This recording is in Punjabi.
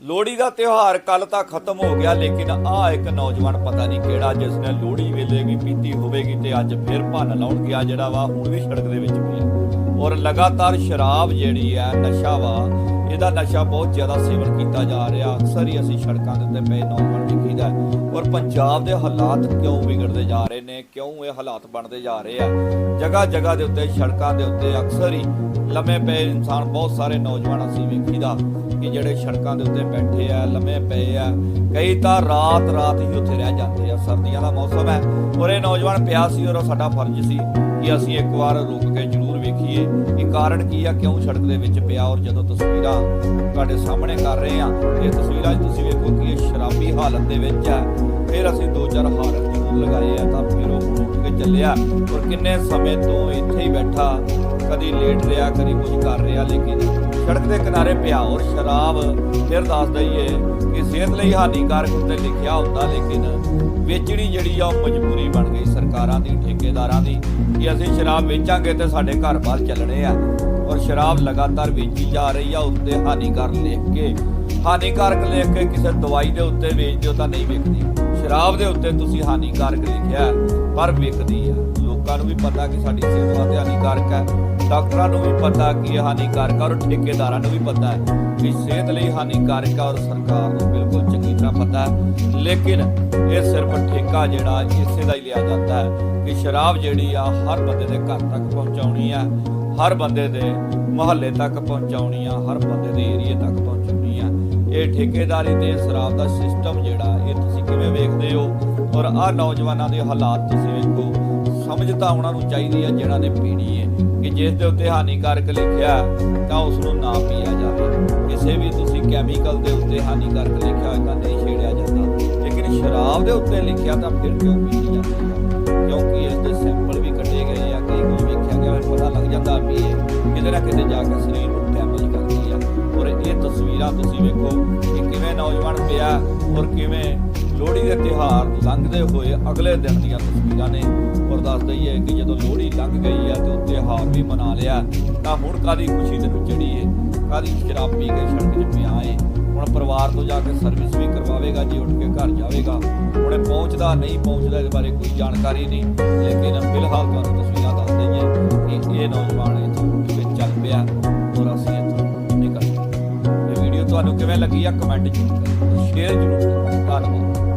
ਲੋਹੜੀ ਦਾ ਤਿਉਹਾਰ ਕੱਲ ਤਾਂ ਖਤਮ ਹੋ ਗਿਆ, ਲੇਕਿਨ ਆ ਇੱਕ ਨੌਜਵਾਨ ਪਤਾ ਨਹੀਂ ਕਿਹੜਾ ਜਿਸ ਨੇ ਲੋਹੜੀ ਵੇਲੇ ਵੀ ਪੀਤੀ ਹੋਵੇਗੀ ਤੇ ਅੱਜ ਫਿਰ ਭੰਨ ਲਾਉਣ ਗਿਆ, ਜਿਹੜਾ ਵਾ ਹੁਣ ਵੀ ਸੜਕ ਦੇ ਵਿੱਚ ਪਿਆ। ਔਰ ਲਗਾਤਾਰ ਸ਼ਰਾਬ ਜਿਹੜੀ ਹੈ ਨਸ਼ਾ ਵਾ, ਇਹਦਾ ਨਸ਼ਾ ਬਹੁਤ ਜ਼ਿਆਦਾ ਸੇਵਨ ਕੀਤਾ ਜਾ ਰਿਹਾ। ਅਕਸਰ ਹੀ ਅਸੀਂ ਸੜਕਾਂ ਦੇ ਉੱਤੇ ਪਏ ਨੌਜਵਾਨ ਵੇਖੀਦਾ ਔਰ ਪੰਜਾਬ ਦੇ ਹਾਲਾਤ ਕਿਉਂ ਵਿਗੜਦੇ ਜਾ ਰਹੇ ਨੇ, ਕਿਉਂ ਇਹ ਹਾਲਾਤ ਬਣਦੇ ਜਾ ਰਹੇ ਆ? ਜਗ੍ਹਾ ਜਗ੍ਹਾ ਦੇ ਉੱਤੇ, ਸੜਕਾਂ ਦੇ ਉੱਤੇ ਅਕਸਰ ਹੀ ਲੰਮੇ ਪਏ ਇਨਸਾਨ, ਬਹੁਤ ਸਾਰੇ ਨੌਜਵਾਨ ਅਸੀਂ ਵੇਖੀਦਾ। ਕਿ ਜਿਹੜੇ ਸੜਕਾਂ ਦੇ ਉੱਤੇ ਬੈਠੇ ਆ, ਲੰਮੇ ਪਏ ਆ, ਕਈ ਤਾਂ ਰਾਤ ਰਾਤ ਹੀ ਉੱਥੇ ਰਹਿ ਜਾਂਦੇ ਆ, ਸਰਦੀਆਂ ਦਾ ਮੌਸਮ ਹੈ। ਔਰ ਇਹ ਨੌਜਵਾਨ ਪਿਆ ਸੀ ਔਰ ਸਾਡਾ ਫਰਜ਼ ਸੀ ਕਿ ਅਸੀਂ ਇੱਕ ਵਾਰ ਰੁਕ ਕੇ ਜ਼ਰੂਰ ਵੇਖੀਏ ਕਿ ਕਾਰਨ ਕੀ ਆ, ਕਿਉਂ ਸੜਕ ਦੇ ਵਿੱਚ ਪਿਆ ਔਰ ਜਦੋਂ ਤਸਵੀਰਾਂ ਤੁਹਾਡੇ ਸਾਹਮਣੇ ਕਰ ਰਹੇ ਆ, ਇਹ ਤਸਵੀਰਾਂ 'ਚ ਤੁਸੀਂ ਵੇਖੋ ਕਿ ਇਹ ਸ਼ਰਾਬੀ ਹਾਲਤ ਦੇ ਵਿੱਚ ਹੈ। ਫਿਰ ਅਸੀਂ ਦੋ ਚਾਰ ਹਾਲਤ ਜ਼ਰੂਰ ਲਗਾਏ ਆ, ਤਾਂ ਫਿਰ ਉਹ ਉੱਠ ਕੇ ਚੱਲਿਆ। ਔਰ ਕਿੰਨੇ ਸਮੇਂ ਤੋਂ ਇੱਥੇ ਹੀ ਬੈਠਾ, ਕਦੀ ਲੇਟ ਰਿਹਾ, ਕਦੀ ਕੁਝ ਕਰ ਰਿਹਾ, ਲੇਕਿਨ ਸੜਕ ਦੇ ਕਿਨਾਰੇ ਪਿਆ ਔਰ ਸ਼ਰਾਬ ਫਿਰ ਦੱਸ ਦਈਏ ਕਿ ਸਿਹਤ ਲਈ ਹਾਨੀਕਾਰਕ ਉੱਤੇ ਲਿਖਿਆ ਹੁੰਦਾ, ਲੇਕਿਨ ਵੇਚਣੀ ਜਿਹੜੀ ਆ, ਉਹ ਮਜਬੂਰੀ ਬਣ ਗਈ ਸਰਕਾਰਾਂ ਦੀ, ਠੇਕੇਦਾਰਾਂ ਦੀ, ਕਿ ਅਸੀਂ ਸ਼ਰਾਬ ਵੇਚਾਂਗੇ ਤੇ ਸਾਡੇ ਘਰ-ਬਾਰ ਚੱਲਣੇ ਆ। ਔਰ ਸ਼ਰਾਬ ਲਗਾਤਾਰ ਵੇਚੀ ਜਾ ਰਹੀ ਆ, ਉੱਤੇ ਹਾਨੀਕਾਰਕ ਲਿਖ ਕੇ। ਹਾਨੀਕਾਰਕ ਲਿਖ ਕੇ ਕਿਸੇ ਦਵਾਈ ਦੇ ਉੱਤੇ ਵੇਚ ਦਿਓ ਤਾਂ ਨਹੀਂ ਵਿਕਦੀ। ਸ਼ਰਾਬ ਦੇ ਉੱਤੇ ਤੁਸੀਂ ਹਾਨੀਕਾਰਕ ਲਿਖਿਆ ਪਰ ਵਿਕਦੀ ਆ ਲੋਕਾਂ ਨੂੰ ਵੀ ਪਤਾ ਕਿ ਸਾਡੀ ਸਿਹਤ ਵਾਸਤੇ ਹਾਨੀਕਾਰਕ ਹੈ। ਡਾਕਟਰਾਂ ਨੂੰ ਵੀ ਪਤਾ ਕਿ ਇਹ ਹਾਨੀਕਾਰਕ ਹੈ, ਔਰ ਠੇਕੇਦਾਰਾਂ ਨੂੰ ਵੀ ਪਤਾ ਹੈ ਕਿ ਸਿਹਤ ਲਈ ਹਾਨੀਕਾਰਕ ਹੈ, ਔਰ ਸਰਕਾਰ ਨੂੰ ਬਿਲਕੁਲ ਚੰਗੀ ਤਰ੍ਹਾਂ ਪਤਾ ਹੈ। ਲੇਕਿਨ ਇਹ ਸਿਰਫ ਠੇਕਾ ਜਿਹੜਾ ਇਸੇ ਦਾ ਹੀ ਲਿਆ ਜਾਂਦਾ ਹੈ ਕਿ ਸ਼ਰਾਬ ਜਿਹੜੀ ਆ, ਹਰ ਬੰਦੇ ਦੇ ਘਰ ਤੱਕ ਪਹੁੰਚਾਉਣੀ ਆ ਹਰ ਬੰਦੇ ਦੇ ਮੁਹੱਲੇ ਤੱਕ ਪਹੁੰਚਾਉਣੀ ਆ ਹਰ ਬੰਦੇ ਦੇ ਏਰੀਏ ਤੱਕ ਪਹੁੰਚਾਉਣੀ ਆ ਇਹ ਠੇਕੇਦਾਰੀ ਤੇ ਸ਼ਰਾਬ ਦਾ ਸਿਸਟਮ ਜਿਹੜਾ, ਇਹ ਤੁਸੀਂ ਕਿਵੇਂ ਵੇਖਦੇ ਹੋ? ਔਰ ਆਹ ਨੌਜਵਾਨਾਂ ਦੇ ਹਾਲਾਤ ਤੁਸੀਂ ਵੇਖੋ। ਸਮਝ ਤਾਂ ਉਹਨਾਂ ਨੂੰ ਚਾਹੀਦੀ ਆ, ਜਿਹੜਾ ਨੇ ਪੀਣੀ ਹੈ ਕਿ ਜਿਸ ਦੇ ਉੱਤੇ ਹਾਨੀਕਾਰਕ ਲਿਖਿਆ ਤਾਂ ਉਸ ਨੂੰ ਨਾ ਪੀਆ ਜਾਵੇ। ਕਿਸੇ ਵੀ ਤੁਸੀਂ ਕੈਮੀਕਲ ਦੇ ਉੱਤੇ ਹਾਨੀਕਾਰਕ ਲਿਖਿਆ ਹੋਇਆ ਤਾਂ ਨਹੀਂ ਛੇੜਿਆ ਜਾਂਦਾ। ਲੇਕਿਨ ਸ਼ਰਾਬ ਦੇ ਉੱਤੇ ਲਿਖਿਆ ਤਾਂ ਫਿਰ ਕਿਉਂ ਪੀਤੀ ਜਾਂਦੀ ਹੈ ਕਿਉਂਕਿ ਇਸ ਦੇ ਕਿਤੇ ਜਾ ਕੇ ਸਰੀਰ ਨੂੰ ਡੈਮੇਜ ਕਰਦੀ ਆ। ਔਰ ਇਹ ਤਸਵੀਰਾਂ ਤੁਸੀਂ ਵੇਖੋ ਕਿ ਕਿਵੇਂ ਨੌਜਵਾਨ ਪਿਆ ਔਰ ਕਿਵੇਂ ਲੋਹੜੀ ਦੇ ਤਿਉਹਾਰ ਲੰਘਦੇ ਹੋਏ ਅਗਲੇ ਦਿਨ ਦੀਆਂ ਤਸਵੀਰਾਂ ਨੇ ਔਰ ਦੱਸ ਦਈਏ ਕਿ ਜਦੋਂ ਲੋਹੜੀ ਲੰਘ ਗਈ ਆ ਤੇ ਉਹ ਤਿਉਹਾਰ ਵੀ ਮਨਾ ਲਿਆ, ਤਾਂ ਹੁਣ ਕਾਦੀ ਖੁਸ਼ੀ ਤੈਨੂੰ ਚੜੀ ਏ? ਕਾਦੀ ਸ਼ਰਾਬ ਪੀ ਕੇ ਸੜਕ 'ਚ ਪਿਆ ਏ? ਹੁਣ ਪਰਿਵਾਰ ਤੋਂ ਜਾ ਕੇ ਸਰਵਿਸ ਵੀ ਕਰਵਾਵੇਗਾ, ਜੇ ਉੱਠ ਕੇ ਘਰ ਜਾਵੇਗਾ। ਹੁਣੇ ਪਹੁੰਚਦਾ, ਨਹੀਂ ਪਹੁੰਚਦਾ ਇਸ ਬਾਰੇ ਕੋਈ ਜਾਣਕਾਰੀ ਨਹੀਂ। ਲੇਕਿਨ ਫਿਲਹਾਲ ਤੁਹਾਨੂੰ ਤਸਵੀਰਾਂ ਦੱਸ ਦਈਏ ਕਿ ਇਹ ਨੌਜਵਾਨ ਇੱਥੋਂ ਉੱਠ ਅਸੀਂ ਇੱਥੋਂ ਨਿਕਲ ਇਹ ਵੀਡੀਓ ਤੁਹਾਨੂੰ ਕਿਵੇਂ ਲੱਗੀ ਆ ਕਮੈਂਟ ਜ਼ਰੂਰ ਕਰੋ ਸ਼ੇਅਰ ਜ਼ਰੂਰ ਕਰੋ ਧੰਨਵਾਦ।